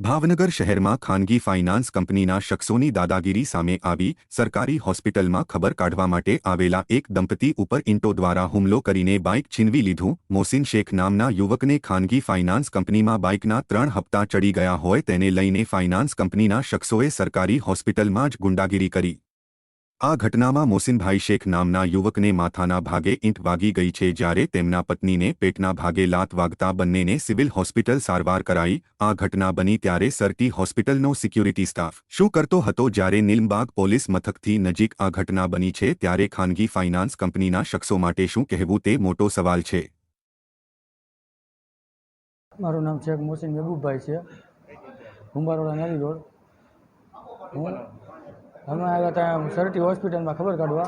ભાવનગર શહેરમાં ખાનગી ફાઇનાન્સ કંપનીના શખ્સોની દાદાગીરી સામે આવી સરકારી હોસ્પિટલમાં ખબર કાઢવા માટે આવેલા એક દંપતી ઉપર ઇન્ટો દ્વારા હુમલો કરીને બાઇક છીનવી લીધું. મોસીન શેખ નામના યુવકને ખાનગી ફાઇનાન્સ કંપનીમાં બાઇકના ત્રણ હપ્તા ચડી ગયા હોય તેને લઈને ફાઇનાન્સ કંપનીના શખ્સોએ સરકારી હોસ્પિટલમાં જ ગુંડાગીરી કરી. આ ઘટનામાં મોસીનભાઈ શેખ નામના યુવકને માથાના ભાગે ઈંટ વાગી ગઈ છે જ્યારે તેમના પત્નીને પેટના ભાગે લાત વાગતા બંનેને સિવિલ હોસ્પિટલ સારવાર કરાઈ. આ ઘટના બની ત્યારે સરટી હોસ્પિટલનો સિક્યુરિટી સ્ટાફ શું કરતો હતો જ્યારે નીલમબાગ પોલીસ મથકથી નજીક આ ઘટના બની છે ત્યારે ખાનગી ફાઇનાન્સ કંપનીના શખ્સો માટે શું કહેવું તે મોટો સવાલ છે. મારું નામ શેખ મોહસિન મહેબૂબભાઈ છે. અમે આવ્યા ત્યાં સરટી હોસ્પિટલમાં ખબર કાઢવા.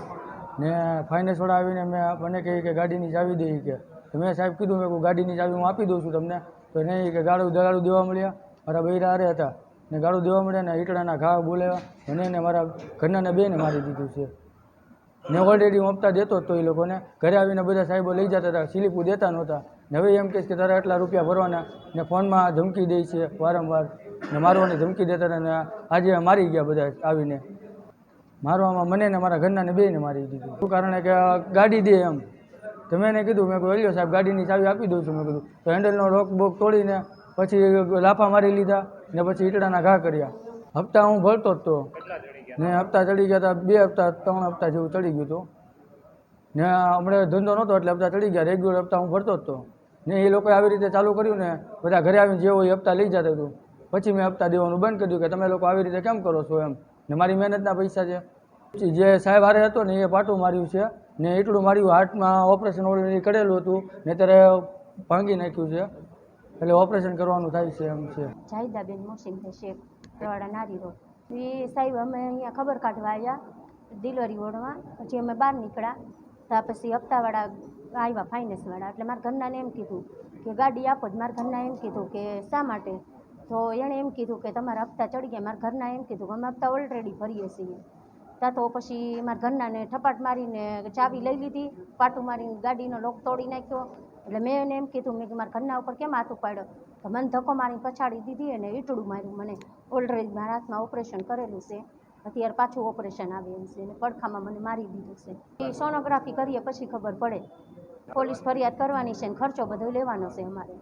ને ફાઇનાન્સવાળા આવીને મેં મને કહી કે ગાડીની ચાવી દઈ કે. મેં સાહેબ કીધું, મેં ગાડીની ચાવી હું આપી દઉં છું તમને. તો નહીં કે ગાડું ગાડું દેવા મળ્યા. મારા બૈરા હારે હતા. ને ગાડું દેવા મળ્યા ને ઈટડાના ઘા બોલાવ્યા. મને ને મારા ઘરનાને બેને મારી દીધું છે. ને ઓલરેડી હું હપ્તા દેતો હતો એ લોકોને. ઘરે આવીને બધા સાહેબો લઈ જતા હતા. સ્લીપો દેતા નહોતા. ને હવે એમ કહેશ કે તારા એટલા રૂપિયા ભરવાના. ને ફોનમાં ધમકી દે છે વારંવાર. ને મારવાની ધમકી દેતા હતા ને આજે મારી ગયા બધા આવીને. મારવામાં મને ને મારા ઘરના ને બેને મારી દીધું. શું કારણે કે ગાડી દે એમ. તો મેં એને કીધું, મેં કહ્યું, અલ્યો સાહેબ, ગાડીની ચાવી આપી દઉં છું. મેં કીધું, તો હેન્ડલનો રોક બોક તોડીને પછી લાફા મારી લીધા ને પછી ઈટડાના ઘા કર્યા. હપ્તા હું ભરતો જ તો. ને હપ્તા ચડી ગયા હતા, બે હપ્તા, ત્રણ હપ્તા જેવું ચડી ગયું હતું ને હમણાં ધંધો નહોતો એટલે હપ્તા ચડી ગયા. રેગ્યુલર હપ્તા હું ભરતો જ તો. ને એ લોકોએ આવી રીતે ચાલુ કર્યું ને, બધા ઘરે આવીને જે હોય એ હપ્તા લઈ જતા હતું. પછી મેં હપ્તા દેવાનું બંધ કર્યું કે તમે લોકો આવી રીતે કેમ કરો છો એમ? ને મારી મહેનતના પૈસા છે. પછી જે સાહેબ હારે હતો ને એ પાટું માર્યું છે. ને એટલું માર્યું, હાર્ટમાં ઓપરેશન ઓલરેડી કરેલું હતું. ને ત્યારે ભાંગી નાખ્યું છે. એટલે ઓપરેશન કરવાનું થાય છે એમ છે. જાહિદાબેન મોસીનભાઈ શેખ રવાડા નારી રોડ. એ સાહેબ અમે અહીંયા ખબર કાઢવા આવ્યા ડિલિવરી વોર્ડમાં પછી અમે બહાર નીકળ્યા. ત્યાં પછી હપ્તાવાળા આવ્યા ફાઇનાન્સવાળા એટલે મારા ઘરનાને એમ કીધું કે ગાડી આપો જ. મારા ઘરના એમ કીધું કે શા માટે? તો એણે એમ કીધું કે તમારા હપ્તા ચડી ગયા, મારા ઘરના એમ કીધું કે અમે હપ્તા ઓલરેડી ભરીએ છીએ. ત્યાં તો પછી મારા ઘરનાને ઠપાટ મારીને ચાવી લઈ લીધી, પાટું મારીને ગાડીનો લોક તોડી નાખ્યો. એટલે મેં એને એમ કીધું, મેં કે મારા ઘરના ઉપર કેમ હાથ ઉપાડ્યો? તો મને ધક્કો મારી પછાડી દીધી અને ઈટડું માર્યું મને. ઓલરેડી મારા હાથમાં ઓપરેશન કરેલું છે. અત્યારે પાછું ઓપરેશન આવે એમ છે અને પડખામાં મને મારી દીધું છે. એ સોનોગ્રાફી કરીએ પછી ખબર પડે. પોલીસ ફરિયાદ કરવાની છે ને ખર્ચો બધો લેવાનો છે અમારે.